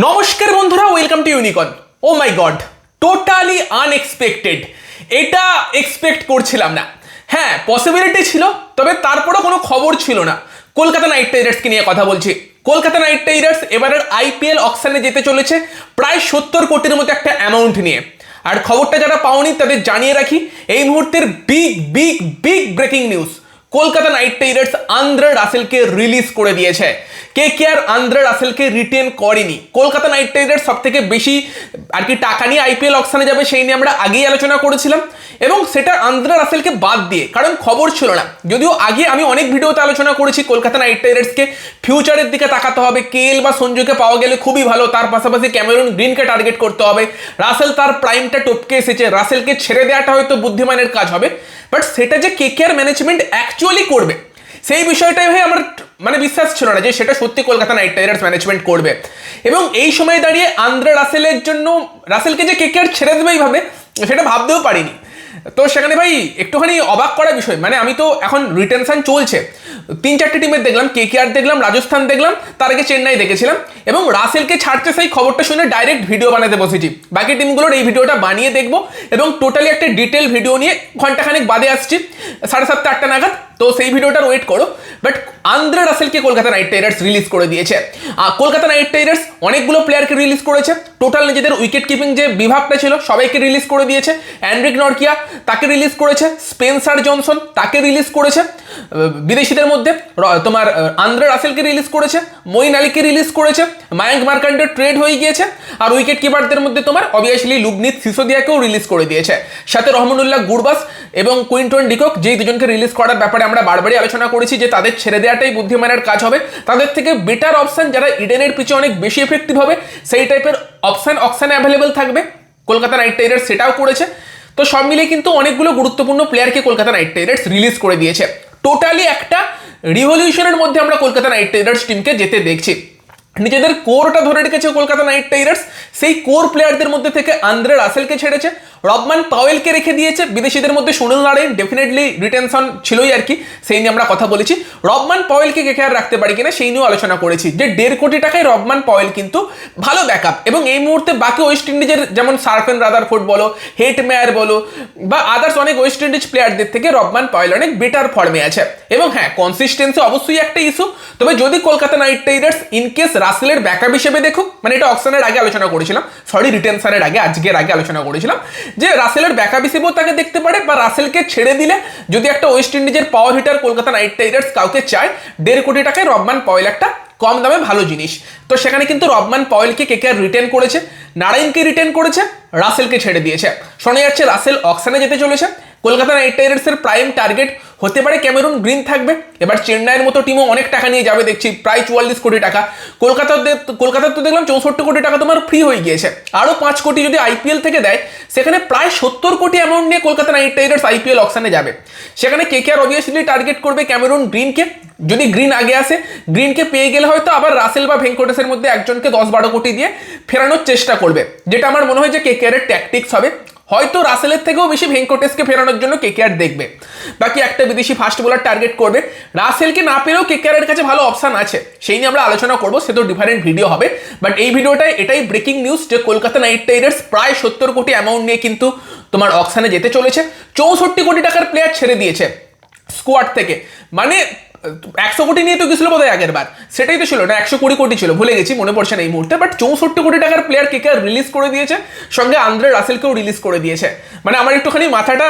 নমস্কার বন্ধুরা welcome to ইউনিকন oh my god totally unexpected এটা এক্সপেক্ট করছিলাম না। হ্যাঁ পসিবিলিটি ছিল, তবে তারপরও কোনো খবর ছিল না। কলকাতা নাইট রাইডার্সকে নিয়ে কথা বলছি। কলকাতা নাইট রাইডার্স এবারের আইপিএল অকশানে যেতে চলেছে প্রায় সত্তর কোটির মতো একটা অ্যামাউন্ট নিয়ে। আর খবরটা যারা পাওনি তাদের জানিয়ে রাখি, এই মুহূর্তের big big big breaking news Kolkata knight riders Andre রাসেলকে release করে দিয়েছে। কে কে আর আন্দ্রে রাসেলকে রিটেন করেনি? কলকাতা নাইট রাইডার্স সব থেকে বেশি আর কি টাকা নিয়ে আইপিএল অকশানে যাবে সেই নিয়ে আমরা আগেই আলোচনা করেছিলাম। এবং সেটা আন্দ্রে রাসেলকে বাদ দিয়ে, কারণ খবর ছিল না। যদিও আগে আমি অনেক ভিডিওতে আলোচনা করেছি কলকাতা নাইট রাইডার্সকে। ফিউচারের দিকে তাকাতে হবে কেএল বা সঞ্জুকে পাওয়া গেলে খুবই ভালো, তার পাশাপাশি ক্যামেরন গ্রিনকে টার্গেট করতে হবে। রাসেল তার প্রাইমটা টপকে এসেছে। রাসেলকে ছেড়ে দেওয়াটা হয়তো বুদ্ধিমানের কাজ হবে। বাট সেটা যে কে কে আর ম্যানেজমেন্ট অ্যাকচুয়ালি করবে। সেই বিষয়টাই ভাই আমার মানে বিশ্বাস ছিল না যে সেটা সত্যি কলকাতা নাইট রাইডার্স ম্যানেজমেন্ট করবে। এবং এই সময় দাঁড়িয়ে আন্দ্রে রাসেলের জন্য রাসেলকে যে কে কে ছেড়ে দেবে এইভাবে, সেটা ভাবতেও পারিনি। তো সেখানে ভাই একটুখানি অবাক করা বিষয় মানে আমি তো এখন রিটেনশন চলছে। তিন চারটে টিমের দেখলাম কে কে আর দেখলাম, রাজস্থান দেখলাম, তার আগে চেন্নাই দেখেছিলাম। এবং রাসেলকে ছাড়ছে সেই খবরটা শুনে ডাইরেক্ট ভিডিও বানাতে বসেছি। বাকি টিমগুলোর এই ভিডিওটা বানিয়ে দেখব এবং টোটালি একটা ডিটেল ভিডিও নিয়ে ঘন্টাখানেক বাদে আসছি, সাড়ে সাতটা আটটা নাগাদ। তো সেই ভিডিওটার ওয়েট করো। বাট আন্দ্রে রাসেলকে কলকাতা নাইট রাইডার্স রিলিজ করে দিয়েছে। কলকাতা নাইট রাইডার্স অনেকগুলো প্লেয়ারকে রিলিজ করেছে। টোটাল নিজেদের উইকেট কিপিং যে বিভাগটা ছিল, সবাইকে রিলিজ করে দিয়েছে। অ্যান্ড্রিক নরকিয়া তাকে রিলিজ করেছে। স্পেন্সার জনসন তাকে রিলিজ করেছে। বিদেশিদের মধ্যে তোমার আন্দ্রে রাসেলকে রিলিজ করেছে। মঈন আলীকে রিলিজ করেছে। মায়াঙ্ক মার্কান্ডের ট্রেড হয়ে গিয়েছে। আর উইকেট কিপারদের মধ্যে তোমার অবভিয়াসলি লুবনিত সিসোদিয়াকেও রিলিজ করে দিয়েছে। সাথে রহমানুল্লাহ গুরবাস এবং কুইন্টন ডিকক, যেই দুজনকে রিলিজ করার ব্যাপারে আমরা বারবারই আলোচনা করেছি যে তাদের ছেড়ে দেওয়াটাই বুদ্ধিমানের কাজ হবে। তাদের থেকে বেটার অপশান যারা ইডেনের পিছনে অনেক বেশি এফেক্টিভ হবে, সেই টাইপের অপশান অপশানে অ্যাভেলেবেল থাকবে। কলকাতা নাইট রাইডার্স সেটাও করেছে। তো সব মিলিয়ে কিন্তু অনেকগুলো গুরুত্বপূর্ণ প্লেয়ারকে কলকাতা নাইট রাইডার্স রিলিজ করে দিয়েছে। টোটালি একটা রিভলিউশনের মধ্যে আমরা কলকাতা নাইট রাইডার্স টিমকে যেতে দেখছি। নিজেদের কোরটা ধরে রেখেছে কলকাতা নাইট রাইডার্স সেই কোর প্লেয়ারদের মধ্যে থেকে আন্দ্রে রাসেলকে ছেড়েছে। রবমান পাওয়েলকে রেখে দিয়েছে। বিদেশিদের মধ্যে সুনীল নারায়ণ ডেফিনেটলি রিটেনশন ছিলই আর কি, সেই নিয়ে আমরা কথা বলেছি। রবমান পাওয়েলকে কে কে আর রাখতে পারি কিনা সেই নিয়েও আলোচনা করেছি। যে দেড় কোটি টাকায় রবমান পাওয়েল কিন্তু ভালো ব্যাকআপ এবং এই মুহূর্তে বাকি ওয়েস্ট ইন্ডিজের যেমন সার্ফেন রাদারফোর্ড বলো, হেট মেয়ার বলো, বা আদার্স অনেক ওয়েস্ট ইন্ডিজ প্লেয়ারদের থেকে রবমান পাওয়েল অনেক বেটার ফর্মে আছে। এবং হ্যাঁ কনসিস্টেন্সি অবশ্যই একটা ইস্যু তবে যদি কলকাতা নাইট রাইডার্স ইনকেস রাসেলের ব্যাকআপ হিসেবে দেখুক মানে এটা অকশনের আগে আলোচনা করেছিলাম সরি রিটেনশনের আগে, আজকের আগে আলোচনা করেছিলাম যে রাসেলের ব্যাকআপ হিসেবেও তাকে দেখতে পারে বা রাসেলকে ছেড়ে দিলে যদি একটা ওয়েস্ট ইন্ডিজের power hitter Kolkata knight riders কাউকে চায়, দেড় কোটি টাকায় রবমান পয়েল একটা কম দামে ভালো জিনিস। তো সেখানে কিন্তু রবমান পয়েলকে কে কে আর রিটেন করেছে? নারায়ণকে রিটেন করেছে, রাসেলকে ছেড়ে দিয়েছে। শোনা যাচ্ছে রাসেল অক্সানে যেতে চলেছে। কলকাতা নাইট রাইডার্সের প্রাইম টার্গেট হতে পারে ক্যামেরুন গ্রিন থাকবে। এবার চেন্নাইয়ের মতো টিমও অনেক টাকা নিয়ে যাবে, দেখছি। প্রায় চুয়াল্লিশ কোটি টাকা। কলকাতাতে কলকাতার তো দেখলাম চৌষট্টি কোটি টাকা তোমার ফ্রি হয়ে গিয়েছে। আরও পাঁচ কোটি যদি আইপিএল থেকে দেয়, সেখানে প্রায় সত্তর কোটি অ্যামাউন্ট নিয়ে কলকাতা নাইট রাইডার্স আইপিএল অকশানে যাবে। সেখানে কে কে আর অবভিয়াসলি টার্গেট করবে ক্যামেরুন গ্রিনকে যদি গ্রিন আগে আসে গ্রিনকে পেয়ে গেলে হয়তো আবার রাসেল বা ভেঙ্কটেশের মধ্যে একজনকে দশ বারো কোটি দিয়ে ফেরানোর চেষ্টা করবে। যেটা আমার মনে হয় যে কে কে আর ট্যাকটিক্স হবে। হয়তো রাসেলের থেকেও বেশি ভেঙ্কটেশকে ফেরানোর জন্য কেকেআর দেখবে। বাকি একটা বিদেশি ফাস্ট বোলার টার্গেট করবে। রাসেলকে না পেলেও কেকেআরের কাছে ভালো অপশান আছে। সেই নিয়ে আমরা আলোচনা করব, সে তো ডিফারেন্ট ভিডিও হবে। বাট এই ভিডিওটায় এটাই ব্রেকিং নিউজ যে কলকাতা নাইট রাইডার্স প্রায় সত্তর কোটি অ্যামাউন্ট নিয়ে কিন্তু তোমার অকশানে যেতে চলেছে। চৌষট্টি কোটি টাকার প্লেয়ার ছেড়ে দিয়েছে স্কোয়াড থেকে। মানে একশো কোটি নিয়ে তো গেছিল বোধ হয় আগের বার সেটাই তো ছিল না, একশো কুড়ি কোটি ছিল, ভুলে গেছি, মনে পড়ছে না এই মুহূর্তে বাট চৌষট্টি কোটি টাকার প্লেয়ার কে রিলিজ করে দিয়েছে? সঙ্গে আন্দ্রে রাসেলকেও রিলিজ করে দিয়েছে। মানে আমার একটুখানি মাথাটা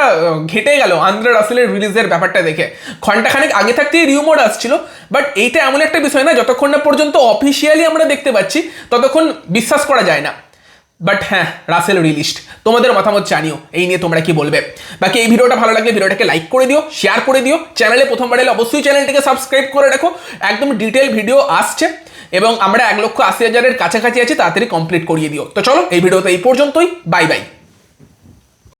ঘেটে গেল আন্দ্রে রাসেলের রিলিজের ব্যাপারটা দেখে। ঘন্টাখানেক আগে থাকতেই রিউমোড আসছিল বাট এইটা এমন একটা বিষয় না, যতক্ষণ না পর্যন্ত অফিসিয়ালি আমরা দেখতে পাচ্ছি, ততক্ষণ বিশ্বাস করা যায় না। বাট হ্যাঁ রাসেল রিলিস্ট তোমাদের মতামত জানিও, এই নিয়ে তোমরা কি বলবে? বাকি এই ভিডিওটা ভালো লাগলে ভিডিওটাকে লাইক করে দিও শেয়ার করে দিও। চ্যানেলে প্রথমবার এলে অবশ্যই চ্যানেলটিকে সাবস্ক্রাইব করে রাখো। একদম ডিটেল ভিডিও আসছে এবং আমরা এক লক্ষ আশি হাজারের কাছাকাছি আছি, তাড়াতাড়ি কমপ্লিট করিয়ে দিও। তো চলো, এই ভিডিওতে এই পর্যন্তই। Bye bye